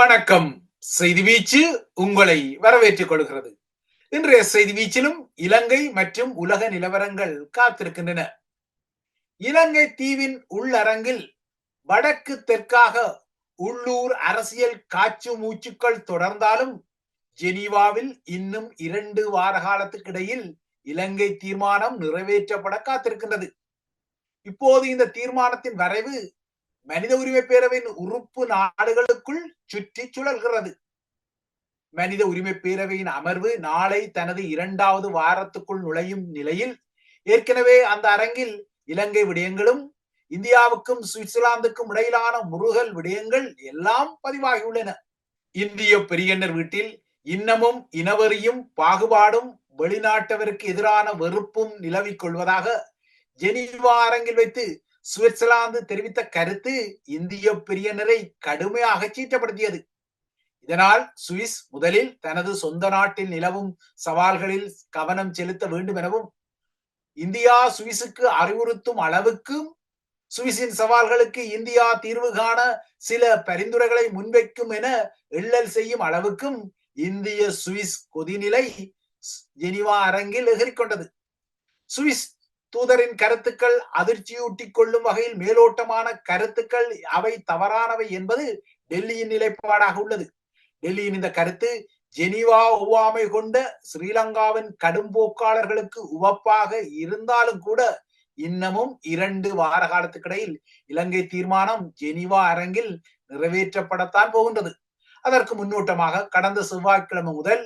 வணக்கம். செய்தி வீச்சு உங்களை வரவேற்றுக் கொள்கிறது. இன்றைய செய்தி வீச்சிலும் இலங்கை மற்றும் உலக நிலவரங்கள் காத்திருக்கின்றன. இலங்கை தீவின் உள்ளரங்கில் வடக்கு தெற்காக உள்ளூர் அரசியல் காற்று மூச்சுக்கள் தொடர்ந்தாலும் ஜெனீவாவில் இன்னும் இரண்டு வார காலத்துக்கிடையில் இலங்கை தீர்மானம் நிறைவேற்றப்பட காத்திருக்கின்றது. இப்போது இந்த தீர்மானத்தின் வரைவு மனித உரிமை பேரவையின் உறுப்பு நாடுகளுக்குள் சுற்றி சுழல்கிறது. மனித உரிமை பேரவையின் அமர்வு நாளை தனது இரண்டாவது வாரத்துக்குள் நுழையும் நிலையில் ஏற்கனவே அந்த அரங்கில் இலங்கை விடயங்களும் இந்தியாவுக்கும் சுவிட்சர்லாந்துக்கும் இடையிலான முருகல் விடயங்கள் எல்லாம் பதிவாகியுள்ளன. இந்திய பெரியண்ணர் வீட்டில் இன்னமும் இனவெறியும் பாகுபாடும் வெளிநாட்டவருக்கு எதிரான வெறுப்பும் நிலவிக் கொள்வதாக ஜெனீவா அரங்கில் வைத்து சுவிட்சர்லாந்து தெரிவித்த கருத்து இந்திய பிரியனரை கடுமையாக சீற்றப்படுத்தியது இதனால் சுவிஸ் முதலில் தனது சொந்த நாட்டில் நிலவும் சவால்களில் கவனம் செலுத்த வேண்டும் எனவும் இந்தியா சுவிஸுக்கு அறிவுறுத்தும் அளவுக்கும் சுவிஸின் சவால்களுக்கு இந்தியா தீர்வு காண சில பரிந்துரைகளை முன்வைக்கும் என எள்ளல் செய்யும் அளவுக்கும் இந்திய சுவிஸ் கொதிநிலை ஜெனிவா அரங்கில் எகிரிக்கொண்டது. சுவிஸ் தூதரின் கருத்துக்கள் அதிர்ச்சியூட்டி கொள்ளும் வகையில் மேலோட்டமான கருத்துக்கள் அவை தவறானவை என்பது டெல்லியின் நிலைப்பாடாக உள்ளது. டெல்லியின் இந்த கருத்து ஜெனீவா ஒவ்வாமை கொண்ட ஸ்ரீலங்காவின் கடும்போக்காளர்களுக்கு உவப்பாக இருந்தாலும் கூட இன்னமும் இரண்டு வார காலத்துக்கிடையில் இலங்கை தீர்மானம் ஜெனீவா அரங்கில் நிறைவேற்றப்படத்தான் போகின்றது. அதற்கு முன்னோட்டமாக கடந்த செவ்வாய்க்கிழமை முதல்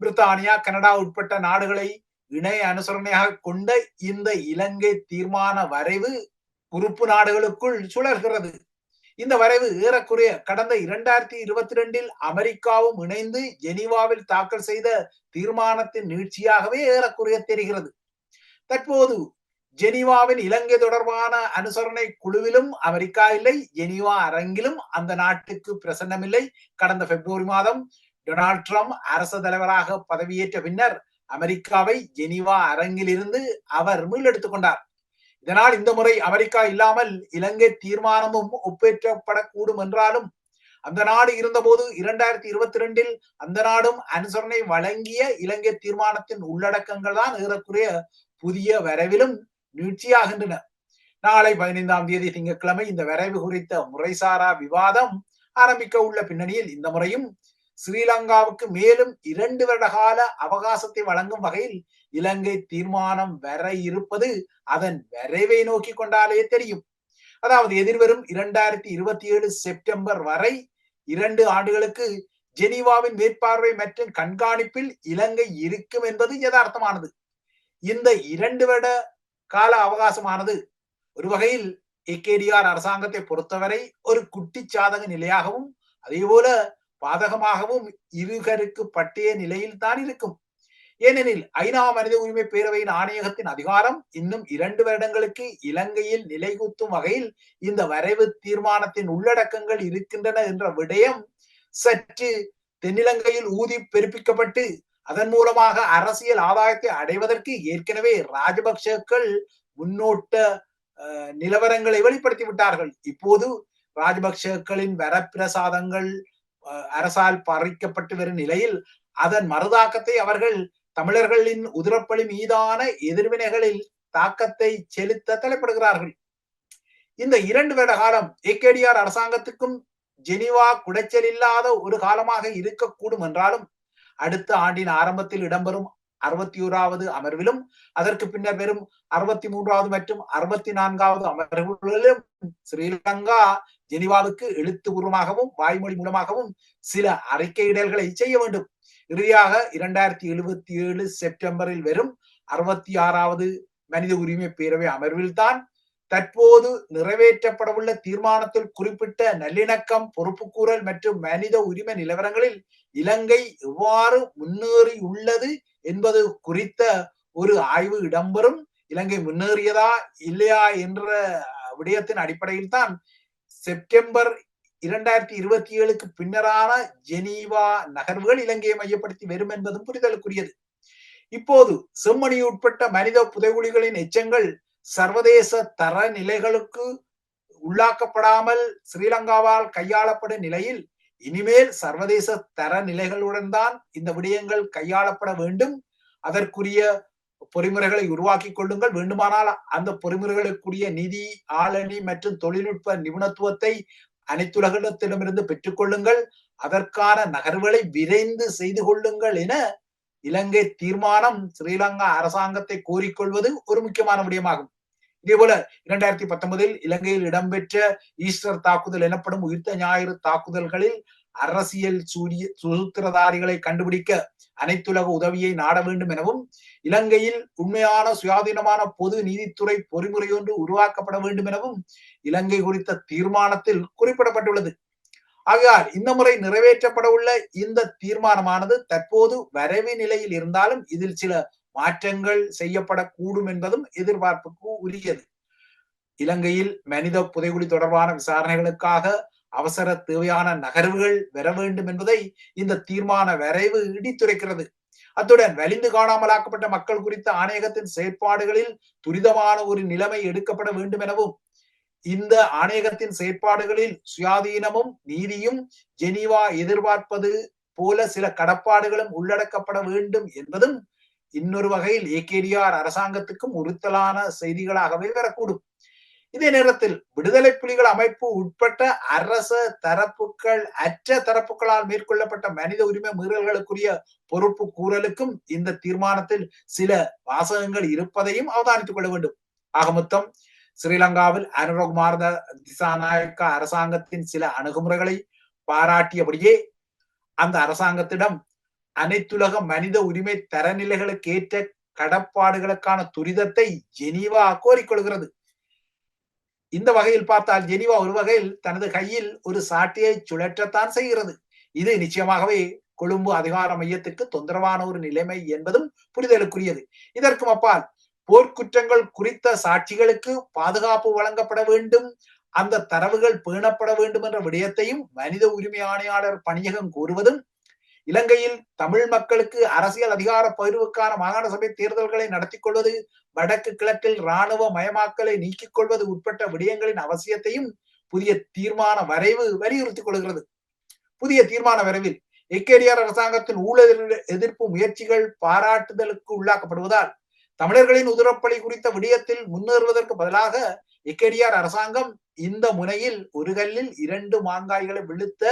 பிரித்தானியா கனடா உட்பட்ட நாடுகளை இணை அனுசரணையாக கொண்ட இந்த இலங்கை தீர்மான வரைவு உறுப்பு நாடுகளுக்குள் சுழல்கிறது. இந்த வரைவு ஏறக்குறைய கடந்த இரண்டாயிரத்தி இருபத்தி ரெண்டில் அமெரிக்காவும் இணைந்து ஜெனீவாவில் தாக்கல் செய்த தீர்மானத்தின் நீட்சியாகவே ஏறக்குறைய தெரிகிறது. தற்போது ஜெனீவாவின் இலங்கை தொடர்பான அனுசரணை குழுவிலும் அமெரிக்கா இல்லை ஜெனீவா அரங்கிலும் அந்த நாட்டுக்கு பிரசன்னமில்லை. கடந்த பிப்ரவரி மாதம் டொனால்ட் ட்ரம்ப் அரசு தலைவராக பதவியேற்ற பின்னர் அமெரிக்காவை ஜெனிவா அரங்கில் இருந்து அவர் மீளெடுத்துக் கொண்டார் இதனால் இந்த முறை அமெரிக்கா இல்லாமல் இலங்கை தீர்மானமும் ஒப்பேற்றப்படக்கூடும் என்றாலும் அந்த நாடு இருந்தபோது இரண்டாயிரத்தி இருபத்தி ரெண்டில் அந்த நாடும் அனுசரணை வழங்கிய இலங்கை தீர்மானத்தின் உள்ளடக்கங்கள் தான் ஏறக்குறைய புதிய வரைவிலும் நீட்சியாகின்றன. நாளை பதினைந்தாம் தேதி திங்கட்கிழமை இந்த வரைவு குறித்த முறைசாரா விவாதம் ஆரம்பிக்க உள்ள பின்னணியில் இந்த முறையும் ஸ்ரீலங்காவுக்கு மேலும் இரண்டு வருட கால அவகாசத்தை வழங்கும் வகையில் இலங்கை தீர்மானம் வர இருப்பது அதன் வரைவை நோக்கி கொண்டாலே தெரியும். அதாவது எதிர்வரும் இரண்டாயிரத்தி இருபத்தி ஏழு செப்டம்பர் வரை இரண்டு ஆண்டுகளுக்கு ஜெனீவாவின் மேற்பார்வை மற்றும் கண்காணிப்பில் இலங்கை இருக்கும் என்பது யதார்த்தமானது. இந்த இரண்டு வருட கால அவகாசமானது ஒரு வகையில் ஏகேடிஆர் அரசாங்கத்தை பொறுத்தவரை ஒரு குட்டி சாதக நிலையாகவும் அதே போல பாதகமாகவும் இருகருக்கு பட்டிய நிலையில் தான் இருக்கும். ஏனெனில் ஐநா மனித உரிமை பேரவையின் ஆணையகத்தின் அதிகாரம் இன்னும் இரண்டு வருடங்களுக்கு இலங்கையில் நிலைகுத்தும் வகையில் இந்த வரைவு தீர்மானத்தின் உள்ளடக்கங்கள் இருக்கின்றன என்ற விடயம் சற்று தென்னிலங்கையில் ஊதி பெருப்பிக்கப்பட்டு அதன் மூலமாக அரசியல் ஆதாயத்தை அடைவதற்கு ஏற்கனவே ராஜபக்சக்கள் முன்னோட்ட நிலவரங்களை வெளிப்படுத்தி விட்டார்கள். இப்போது ராஜபக்சக்களின் வரப்பிரசாதங்கள் அரசால் பறிக்கப்பட்டு வரும் நிலையில் அதன் மறுதாக்கத்தை அவர்கள் தமிழர்களின் உதிரப்பலி மீதான எதிர்வினைகளில் தாக்கத்தை செலுத்த தலைப்படுகிறார்கள். இந்த இரண்டு வருட காலம் ஏகேடிஆர் அரசாங்கத்துக்கும் ஜெனிவா குடைச்சல் இல்லாத ஒரு காலமாக இருக்கக்கூடும் என்றாலும் அடுத்த ஆண்டின் ஆரம்பத்தில் இடம்பெறும் அறுபத்தி ஓராவது அமர்விலும் அதற்கு பின்னர் வெறும் அறுபத்தி மூன்றாவது மற்றும் அறுபத்தி நான்காவது அமர்வுகளிலும் ஸ்ரீலங்கா ஜெனிவாவுக்கு எழுத்துபூர்வமாகவும் வாய்மொழி மூலமாகவும் சில அறிக்கையிடல்களை செய்ய வேண்டும். இறுதியாக இரண்டாயிரத்தி எழுபத்தி ஏழு செப்டம்பரில் வெறும் அறுபத்தி ஆறாவது மனித உரிமை பேரவை அமர்வில் தான் தற்போது நிறைவேற்றப்படவுள்ள தீர்மானத்தில் குறிப்பிட்ட நல்லிணக்கம் பொறுப்புக்கூறல் மற்றும் மனித உரிமை நிலவரங்களில் இலங்கை எவ்வாறு முன்னேறியுள்ளது என்பது குறித்த ஒரு ஆய்வு இடம்பெறும். இலங்கை முன்னேறியதா இல்லையா என்ற விடயத்தின் அடிப்படையில் தான் செப்டம்பர் இரண்டாயிரத்தி இருபத்தி ஏழுக்கு பின்னரான ஜெனீவா நகர்வுகள் இலங்கையை மையப்படுத்தி வரும் என்பதும் புரிதலுக்குரியது. இப்போது செம்மணி உட்பட்ட மனித புதைகுழிகளின் எச்சங்கள் சர்வதேச தர நிலைகளுக்கு உள்ளாக்கப்படாமல் ஸ்ரீலங்காவால் கையாளப்படும் நிலையில் இனிமேல் சர்வதேச தரநிலைகளுடன் தான் இந்த விடயங்கள் கையாளப்பட வேண்டும். அதற்குரிய பொறிமுறைகளை உருவாக்கி கொள்ளுங்கள். வேண்டுமானால் அந்த பொறிமுறைகளுக்குரிய நிதி ஆளணி மற்றும் தொழில்நுட்ப நிபுணத்துவத்தை அனைத்துலகத்திடமிருந்து பெற்றுக்கொள்ளுங்கள் அதற்கான நகர்வுகளை விரைந்து செய்து கொள்ளுங்கள் என இலங்கை தீர்மானம் ஸ்ரீலங்கா அரசாங்கத்தை கோரிக்கொள்வது ஒரு முக்கியமான விடயமாகும். இதே போல இரண்டாயிரத்தி பத்தொன்பதில் இலங்கையில் இடம்பெற்ற ஈஸ்டர் தாக்குதல் எனப்படும் உயிர்த்த ஞாயிறு தாக்குதல்களில் அரசியல் சூரிய சுதந்திரதாரிகளை கண்டுபிடிக்க அனைத்துலக உதவியை நாட வேண்டும் எனவும் இலங்கையில் உண்மையான சுயாதீனமான பொது நீதித்துறை பொறிமுறை ஒன்று உருவாக்கப்பட வேண்டும் எனவும் இலங்கை குறித்த தீர்மானத்தில் குறிப்பிடப்பட்டுள்ளது. ஆகையால் இந்த முறை நிறைவேற்றப்பட உள்ள இந்த தீர்மானமானது தற்போது வரைவு நிலையில் இருந்தாலும் இதில் சில மாற்றங்கள் செய்யப்படக்கூடும் என்பதும் எதிர்பார்ப்புக்கு உரியது. இலங்கையில் மனித புதைகுழி தொடர்பான விசாரணைகளுக்காக அவசர தேவையான நகர்வுகள் வர வேண்டும் என்பதை இந்த தீர்மான வரைவு இடித்துரைக்கிறது. அத்துடன் வலிந்து காணாமலாக்கப்பட்ட மக்கள் குறித்த ஆணையகத்தின் செயற்பாடுகளில் துரிதமான ஒரு நிலைமை எடுக்கப்பட வேண்டும் எனவும் இந்த ஆணையகத்தின் செயற்பாடுகளில் சுயாதீனமும் நீதியும் ஜெனீவா எதிர்பார்ப்பது போல சில கடப்பாடுகளும் உள்ளடக்கப்பட வேண்டும் என்பதும் இன்னொரு வகையில் ஏகேடிஆர் அரசாங்கத்துக்கும் உறுத்தலான செய்திகளாகவே வரக்கூடும். இதே நேரத்தில் விடுதலை புலிகள் அமைப்பு உட்பட்ட அரச தரப்புகள் அற்ற தரப்புகளால் மேற்கொள்ளப்பட்ட மனித உரிமை மீறல்களுக்குரிய பொறுப்பு கூறலுக்கும் இந்த தீர்மானத்தில் சில வாசகங்கள் இருப்பதையும் அவதானித்துக் கொள்ள வேண்டும். ஆக மொத்தம் ஸ்ரீலங்காவில் அனுரகுமார் திசாநாயக்க அரசாங்கத்தின் சில அணுகுமுறைகளை பாராட்டியபடியே அந்த அரசாங்கத்திடம் அனைத்துலக மனித உரிமை தரநிலைகளுக்கு ஏற்ற கடப்பாடுகளுக்கான துரிதத்தை ஜெனீவா கோரிக்கொள்கிறது. இந்த வகையில் பார்த்தால் ஜெனீவா ஒரு வகையில் தனது கையில் ஒரு சாட்டியை சுழற்றத்தான் செய்கிறது. இது நிச்சயமாகவே கொழும்பு அதிகார மையத்துக்கு தொந்தரவான ஒரு நிலைமை என்பதும் புரிதலுக்குரியது. இதற்கும் அப்பால் போர்க்குற்றங்கள் குறித்த சாட்சிகளுக்கு பாதுகாப்பு வழங்கப்பட வேண்டும் அந்த தரவுகள் பேணப்பட வேண்டும் என்ற விடயத்தையும் மனித உரிமை ஆணையாளர் பணியகம் கூறுவதும் இலங்கையில் தமிழ் மக்களுக்கு அரசியல் அதிகார பகிர்வுக்கான மாகாண சபை தேர்தல்களை நடத்தி கொள்வது வடக்கு கிழக்கில் இராணுவ மயமாக்கலை நீக்கிக் கொள்வது உட்பட்ட விடயங்களின் அவசியத்தையும் புதிய தீர்மான வரைவு வலியுறுத்திக் கொள்கிறது. புதிய தீர்மான வரைவில் எக்கேடிஆர் அரசாங்கத்தின் ஊழல் எதிர்ப்பு முயற்சிகள் பாராட்டுதலுக்கு உள்ளாக்கப்படுவதால் தமிழர்களின் உதிரப்பலி குறித்த விடயத்தில் முன்னேறுவதற்கு பதிலாக எக்கேடிஆர் அரசாங்கம் இந்த முனையில் ஒரு கல்லில் இரண்டு மாங்காய்களை விழுத்த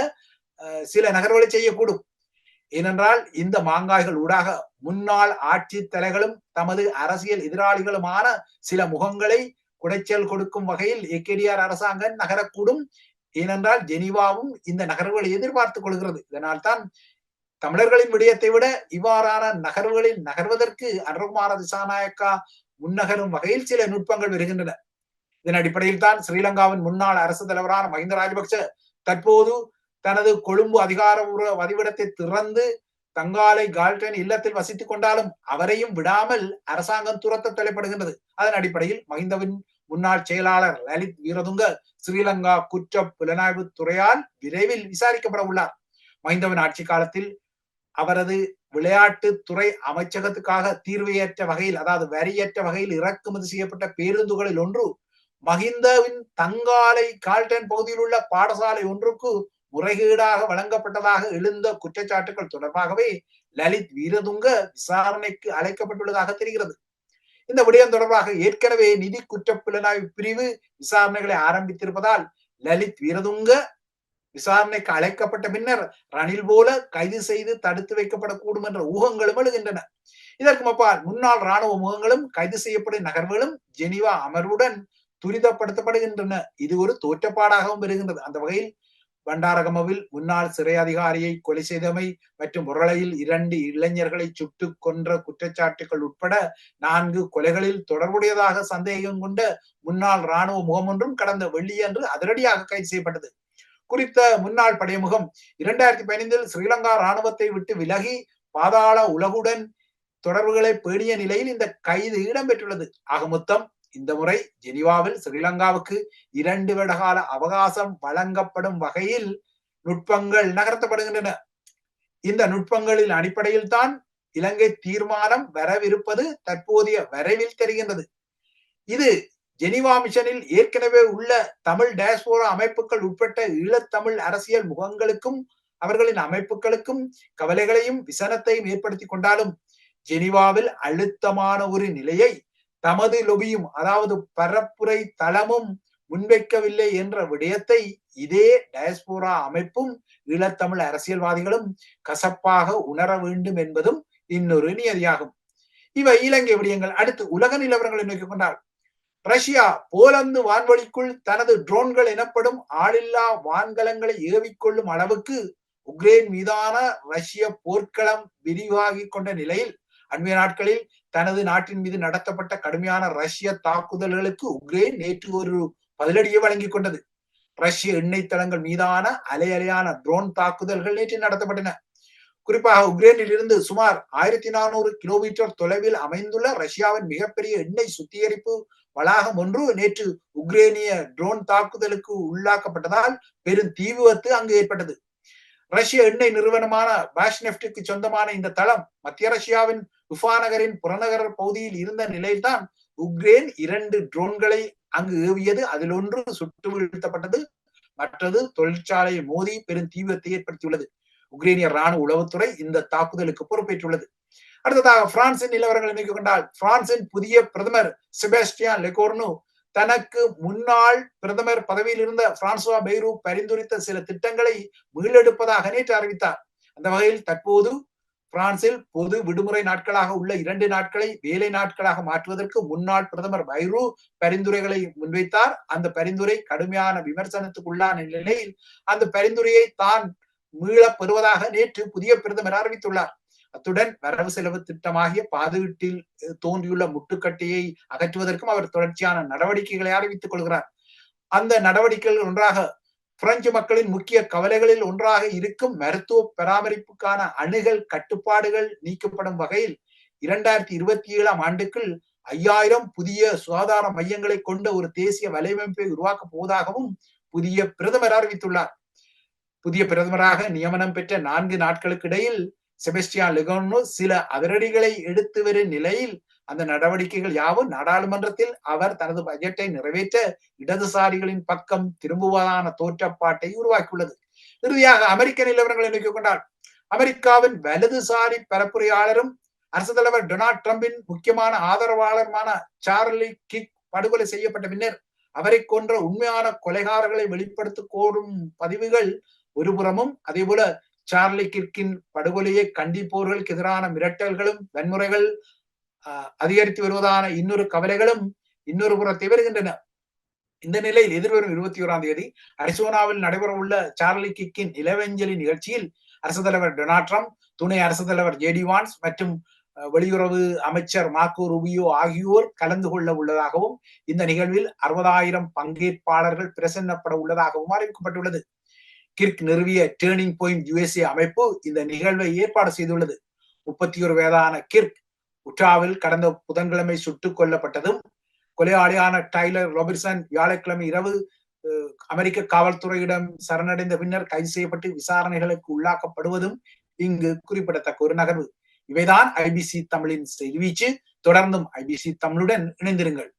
சில நகர்வுகளை செய்யக்கூடும். ஏனென்றால் இந்த மாங்காய்கள் ஊடாக முன்னாள் ஆட்சி தலைகளும் தமது அரசியல் எதிராளிகளுமான சில முகங்களை குடைச்சல் கொடுக்கும் வகையில் ஏகேடிஆர் அரசாங்கம் நகரக்கூடும். ஏனென்றால் ஜெனீவாவும் இந்த நகர்வுகளை எதிர்பார்த்துக் கொள்கிறது. இதனால் தான் தமிழர்களின் விடயத்தை விட இவ்வாறான நகர்வுகளில் நகர்வதற்கு அனுகுமார திசாநாயக்கா முன்னகரும் வகையில் சில நுட்பங்கள் வருகின்றன. இதன் அடிப்படையில் தான் ஸ்ரீலங்காவின் முன்னாள் அரசு தலைவரான மஹிந்த ராஜபக்ச தற்போது தனது கொழும்பு அதிகாரபூர்வ வதிவிடத்தை திறந்து தங்காலை கால்டன் இல்லத்தில் வசித்துக் கொண்டாலும் அவரையும் விடாமல் அரசாங்கம் துரத்த தலைப்படுகின்றது அதன் அடிப்படையில் மஹிந்தவின் முன்னாள் செயலாளர் லலித் வீரதுங்க ஸ்ரீலங்கா குற்ற புலனாய்வு துறையால் விரைவில் விசாரிக்கப்பட உள்ளார். மஹிந்தவின் ஆட்சி காலத்தில் அவரது விளையாட்டு துறை அமைச்சகத்துக்காக தீர்வையற்ற வகையில் அதாவது வரியற்ற வகையில் இறக்குமதி செய்யப்பட்ட பேருந்துகளில் ஒன்று மஹிந்தவின் தங்காலை கால்டன் பகுதியில் உள்ள பாடசாலை ஒன்றுக்கு முறைகேடாக வழங்கப்பட்டதாக எழுந்த குற்றச்சாட்டுகள் தொடர்பாகவே லலித் வீரதுங்க விசாரணைக்கு அழைக்கப்பட்டுள்ளதாக தெரிகிறது. இந்த விடயம் தொடர்பாக ஏற்கனவே நிதி குற்ற புலனாய்வு பிரிவு விசாரணைகளை ஆரம்பித்திருப்பதால் லலித் வீரதுங்க விசாரணைக்கு அழைக்கப்பட்ட பின்னர் ரணில் போல கைது செய்து தடுத்து வைக்கப்படக்கூடும் என்ற ஊகங்களும் எழுகின்றன. இதற்கு அப்பால் முன்னாள் ராணுவ முகங்களும் கைது செய்யப்படும் நகர்வுகளும் ஜெனிவா அமர்வுடன் துரிதப்படுத்தப்படுகின்றன. இது ஒரு தோற்றப்பாடாகவும் வருகின்றது அந்த வகையில் பண்டாரகமவில் முன்னாள் சிறை அதிகாரியை கொலை செய்தமை மற்றும் முரளையில் இரண்டு இளைஞர்களை சுட்டு கொன்ற குற்றச்சாட்டுகள் உட்பட நான்கு கொலைகளில் தொடர்புடையதாக சந்தேகம் கொண்ட முன்னாள் இராணுவ முகம் ஒன்றும் கடந்த வெள்ளியன்று அதிரடியாக கைது செய்யப்பட்டது. குறித்த முன்னாள் படையமுகம் இரண்டாயிரத்தி பதினைந்தில் ஸ்ரீலங்கா இராணுவத்தை விட்டு விலகி பாதாள உலகுடன் தொடர்புகளை பேணிய நிலையில் இந்த கைது இடம்பெற்றுள்ளது. ஆக மொத்தம் இந்த முறை ஜெனிவாவில் ஸ்ரீலங்காவுக்கு இரண்டு வருடகால அவகாசம் வழங்கப்படும் வகையில் நுட்பங்கள் நகர்த்தப்படுகின்றன. இந்த நுட்பங்களின் அடிப்படையில் தான் இலங்கை தீர்மானம் வரவிருப்பது தற்போதைய வரைவில் தெரிகின்றது. இது ஜெனிவா மிஷனில் ஏற்கனவே உள்ள தமிழ் டேஸ்போரா அமைப்புகள் உட்பட்ட ஈழத்தமிழ் அரசியல் முகங்களுக்கும் அவர்களின் அமைப்புகளுக்கும் கவலைகளையும் விசனத்தையும் ஏற்படுத்தி கொண்டாலும் ஜெனிவாவில் அழுத்தமான ஒரு நிலையை தமது லொபியும் அதாவது பரப்புரை தளமும் முன்வைக்கவில்லை என்ற விடயத்தை இதே டயஸ்போரா அமைப்பும் ஈழத்தமிழ் அரசியல்வாதிகளும் கசப்பாக உணர வேண்டும் என்பதும் இன்னொரு நியதியாகும். இவை இலங்கை விடயங்கள். அடுத்து உலக நிலவரங்களை நோக்கிக் கொண்டால் ரஷ்யா போலந்து வான்வழிக்குள் தனது ட்ரோன்கள் எனப்படும் ஆளில்லா வான்கலங்களை ஏவிக்கொள்ளும் அளவுக்கு உக்ரைன் மீதான ரஷ்ய போர்க்களம் விரிவாகி கொண்ட நிலையில் அண்மைய நாட்களில் தனது நாட்டின் மீது நடத்தப்பட்ட கடுமையான ரஷ்ய தாக்குதல்களுக்கு உக்ரைன் நேற்று ஒரு பதிலடியை வழங்கிக் கொண்டது. ரஷ்ய எண்ணெய் தளங்கள் மீதான அலை அலையான ட்ரோன் தாக்குதல்கள் நேற்று நடத்தப்பட்டன. குறிப்பாக உக்ரைனில் இருந்து சுமார் ஆயிரத்தி நானூறு கிலோமீட்டர் தொலைவில் அமைந்துள்ள ரஷ்யாவின் மிகப்பெரிய எண்ணெய் சுத்திகரிப்பு வளாகம் ஒன்று நேற்று உக்ரேனிய ட்ரோன் தாக்குதலுக்கு உள்ளாக்கப்பட்டதால் பெரும் தீ விபத்து அங்கு ஏற்பட்டது. ரஷ்ய எண்ணெய் நிறுவனமான பாஷ்னெப்டுக்கு சொந்தமான இந்த தளம் மத்திய ரஷ்யாவின் உஃபா நகரின் புறநகர் பகுதியில் இருந்த நிலையில்தான் உக்ரைன் இரண்டு ட்ரோன்களை அங்கு ஏவியது. அதில் ஒன்று சுட்டு வீழ்த்தப்பட்டது மற்றது தொழிற்சாலையை மோதி பெரும் தீவிரத்தை ஏற்படுத்தியுள்ளது. உக்ரைனிய ராணுவ உளவுத்துறை இந்த தாக்குதலுக்கு பொறுப்பேற்றுள்ளது. அடுத்ததாக பிரான்சின் நிலவரங்களை நீக்கிக் கொண்டால் பிரான்சின் புதிய பிரதமர் செபாஸ்டியான் லெகோர்னு தனக்கு முன்னாள் பிரதமர் பதவியில் இருந்த பிரான்சுவா பெய்ரூ பரிந்துரைத்த சில திட்டங்களை மீளெடுப்பதாக நேற்று அறிவித்தார். அந்த வகையில் தற்போது பிரான்சில் பொது விடுமுறை நாட்களாக உள்ள இரண்டு நாட்களை வேலை நாட்களாக மாற்றுவதற்கு முன்னாள் பிரதமர் பைரு பரிந்துரைகளை முன்வைத்தார். அந்த பரிந்துரை கடுமையான விமர்சனத்துக்குள்ளான நிலையில் அந்த பரிந்துரையை தான் மீளப் பெறுவதாக நேற்று புதிய பிரதமர் அறிவித்துள்ளார். அத்துடன் வரவு செலவு திட்டமாகிய பாதுவீட்டில் தோன்றியுள்ள முட்டுக்கட்டையை அகற்றுவதற்கும் அவர் தொடர்ச்சியான நடவடிக்கைகளை அறிவித்துக் கொள்கிறார். அந்த நடவடிக்கைகள் ஒன்றாக பிரெஞ்சு மக்களின் முக்கிய கவலைகளில் ஒன்றாக இருக்கும் மருத்துவ பராமரிப்புக்கான அணுகல் கட்டுப்பாடுகள் நீக்கப்படும் வகையில் இரண்டாயிரத்தி இருபத்தி ஏழாம் ஆண்டுக்குள் ஐயாயிரம் புதிய சுகாதார மையங்களை கொண்ட ஒரு தேசிய வலையமைப்பை உருவாக்கப் போவதாகவும் புதிய பிரதமர் அறிவித்துள்ளார். புதிய பிரதமராக நியமனம் பெற்ற நான்கு நாட்களுக்கு இடையில் செபஸ்டியான் லிகோன்னு சில அதிரடிகளை எடுத்து வரும் நிலையில் அந்த நடவடிக்கைகள் யாவும் நாடாளுமன்றத்தில் அவர் தனது பட்ஜெட்டை நிறைவேற்ற இடதுசாரிகளின் பக்கம் திரும்புவதான தோற்றப்பாட்டை உருவாக்கியுள்ளது. இறுதியாக அமெரிக்க நிலவரங்களை நோக்கிக் கொண்டால் அமெரிக்காவின் வலதுசாரி பரப்புரையாளரும் அரசு தலைவர் டொனால்ட் டிரம்பின் முக்கியமான ஆதரவாளருமான சார்லி கிக் படுகொலை செய்யப்பட்ட பின்னர் அவரை கொன்ற உண்மையான கொலைகாரர்களை வெளிப்படுத்த கோரும் பதிவுகள் ஒருபுறமும் அதே போல சார்லி கிர்கின் படுகொலையை கண்டிப்போர்களுக்கு எதிரான மிரட்டல்களும் வன்முறைகள் அதிகரித்து வருவதான இன்னொரு கவலைகளும் இன்னொரு புறத்தை வருகின்றன. இந்த நிலையில் எதிர்வரும் இருபத்தி ஓராம் தேதி அரிசோனாவில் நடைபெற உள்ள சார்லி கிக்கின் இளவஞ்சலி நிகழ்ச்சியில் அரசு தலைவர் டொனால்ட் ட்ரம்ப் துணை அரசு தலைவர் ஜேடி வான்ஸ் மற்றும் வெளியுறவு அமைச்சர் மார்க்கோ ருபியோ ஆகியோர் கலந்து கொள்ள உள்ளதாகவும் இந்த நிகழ்வில் அறுபதாயிரம் பங்கேற்பாளர்கள் பிரசன்னப்பட உள்ளதாகவும் அறிவிக்கப்பட்டுள்ளது. கிர்க் நிறுவிய டேர்னிங் பாயிண்ட் யுஎஸ்ஏ அமைப்பு இந்த நிகழ்வை ஏற்பாடு செய்துள்ளது. முப்பத்தி ஒரு வயதான கிர்க் உட்ராவில் கடந்த புதன்கிழமை சுட்டுக் கொல்லப்பட்டதும் கொலையாளியான டைலர் ராபின்சன் வியாழக்கிழமை இரவு அமெரிக்க காவல்துறையிடம் சரணடைந்த பின்னர் கைது செய்யப்பட்டு விசாரணைகளுக்கு உள்ளாக்கப்படுவதும் இங்கு குறிப்பிடத்தக்க ஒரு நகர்வு. இவைதான் ஐபிசி தமிழின் செய்தி வீச்சு. தொடர்ந்தும் ஐபிசி தமிழுடன் இணைந்திருங்கள்.